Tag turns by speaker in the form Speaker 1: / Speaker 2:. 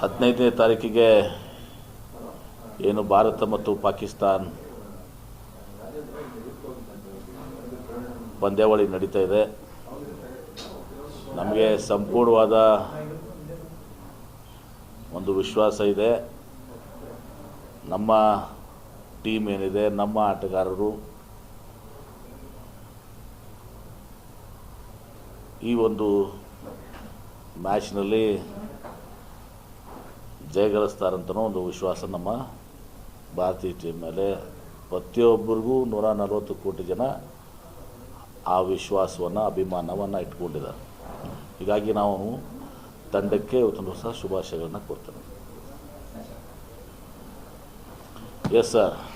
Speaker 1: ಹದಿನೈದನೇ
Speaker 2: ತಾರೀಕಿಗೆ ಏನು ಭಾರತ ಮತ್ತು ಪಾಕಿಸ್ತಾನ್ ಪಂದ್ಯಾವಳಿ ನಡೀತಾ ಇದೆ. ನಮಗೆ ಸಂಪೂರ್ಣವಾದ ಒಂದು ವಿಶ್ವಾಸ ಇದೆ. ನಮ್ಮ ಟೀಮ್ ಏನಿದೆ, ನಮ್ಮ ಆಟಗಾರರು ಈ ಒಂದು ಮ್ಯಾಚ್ನಲ್ಲಿ ಜಯಗಳಿಸ್ತಾರಂತನೋ ಒಂದು ವಿಶ್ವಾಸ ನಮ್ಮ ಭಾರತೀಯ ಟೀಮ್ ಮೇಲೆ. ಪ್ರತಿಯೊಬ್ಬರಿಗೂ ನೂರ ನಲವತ್ತು ಕೋಟಿ ಜನ ಆ ವಿಶ್ವಾಸವನ್ನು, ಅಭಿಮಾನವನ್ನು ಇಟ್ಕೊಂಡಿದ್ದಾರೆ. ಹೀಗಾಗಿ ನಾವು ತಂಡಕ್ಕೆ ಇವತ್ತೊಂದು ಹೊಸ ಶುಭಾಶಯಗಳನ್ನ ಕೊಡ್ತೇನೆ. Yes sir